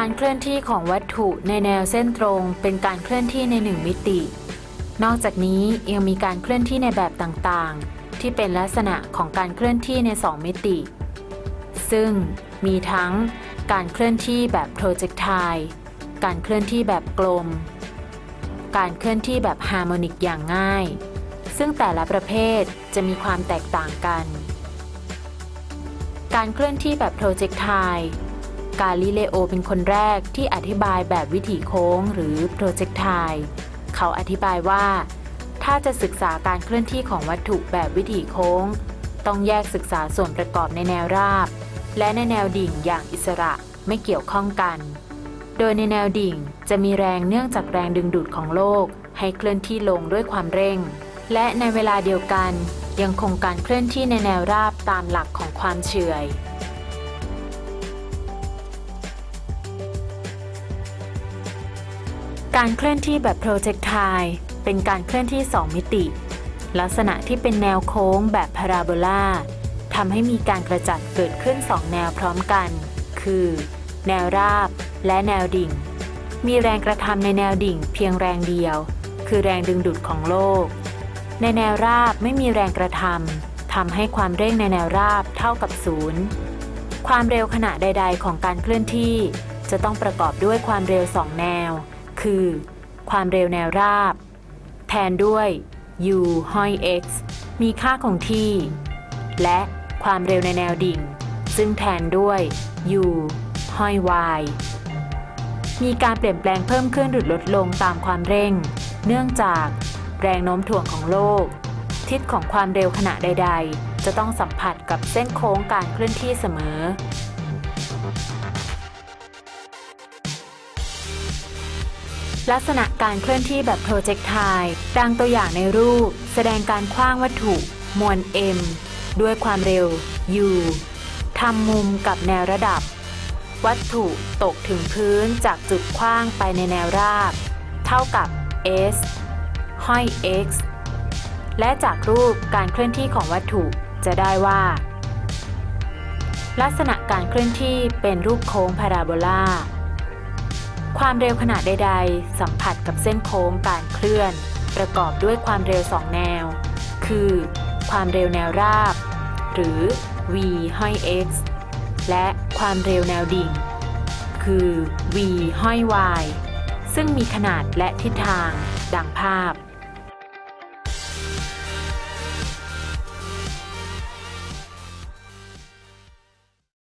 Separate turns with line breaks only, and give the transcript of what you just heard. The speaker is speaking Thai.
การเคลื่อนที่ของวัตถุในแนวเส้นตรง เป็นการเคลื่อนที่ในหนึ่งมิติ นอกจากนี้ยังมีการเคลื่อนที่ในแบบต่างๆ ที่เป็นลักษณะของการเคลื่อนที่ในสองมิติ ซึ่งมีทั้งการเคลื่อนที่แบบโปรเจกไทล์การเคลื่อนที่แบบกลม การเคลื่อนที่แบบฮาร์โมนิกอย่างง่าย ซึ่งแต่ละประเภทจะมีความแตกต่างกัน การเคลื่อนที่แบบโปรเจกไทล์ กาลิเลโอเป็นคนแรกที่อธิบายแบบวิถีโค้งหรือโปรเจกไทล์เขาอธิบายว่า ถ้าจะศึกษาการเคลื่อนที่ของวัตถุแบบวิถีโค้ง ต้องแยกศึกษาส่วนประกอบในแนวราบ และในแนวดิ่งอย่างอิสระไม่เกี่ยวข้องกัน โดยในแนวดิ่งจะมีแรงเนื่องจากแรงดึงดูดของโลก ให้เคลื่อนที่ลงด้วยความเร่ง และในเวลาเดียวกันยังคงการเคลื่อนที่ในแนวราบตามหลักของความเฉื่อย การเคลื่อนที่แบบโปรเจกไทล์เป็นการเคลื่อนที่ 2 มิติ ลักษณะที่เป็นแนวโค้งแบบพาราโบลาทำให้มีการกระจัดเกิดขึ้น 2 แนวพร้อมกัน คือ แนวราบและแนวดิ่ง มีแรงกระทำในแนวดิ่งเพียงแรงเดียว คือแรงดึงดูดของโลก ในแนวราบไม่มีแรงกระทำทำให้ความเร่งในแนวราบเท่ากับศูนย์ความเร็วขณะใด ๆ ของการเคลื่อนที่ จะต้องประกอบด้วยความเร็วสองแนว คือ ความเร็วแนวราบ แทนด้วย u ห้อย x มีค่าคงที่ และความเร็วในแนวดิ่ง ซึ่งแทนด้วย u ห้อย y มีการเปลี่ยนแปลงเพิ่มขึ้นหรือลดลงตามความเร่ง เนื่องจากแรงโน้มถ่วงของโลก ทิศของความเร็วขณะใด ๆ จะต้องสัมผัสกับเส้นโค้งการเคลื่อนที่เสมอ ลักษณะการเคลื่อนที่แบบโปรเจกไทล์ดังตัวอย่างในรูป แสดงการคว้างวัตถุมวล m ด้วยความเร็ว u ทำมุมกับแนวระดับ วัตถุตกถึงพื้นจากจุดคว้างไปในแนวราบ เท่ากับ s ห้อย x และจากรูปการเคลื่อนที่ของวัตถุจะได้ว่า ลักษณะการเคลื่อนที่เป็นรูปโค้งพาราโบลา ความเร็วขนาดใด ๆ สัมผัสกับเส้นโค้งการเคลื่อน ประกอบด้วยความเร็วสองแนว คือ ความเร็วแนวราบ หรือ v ห้อย x และความเร็วแนวดิ่ง คือ v ห้อย y ซึ่งมีขนาดและทิศทางดังภาพ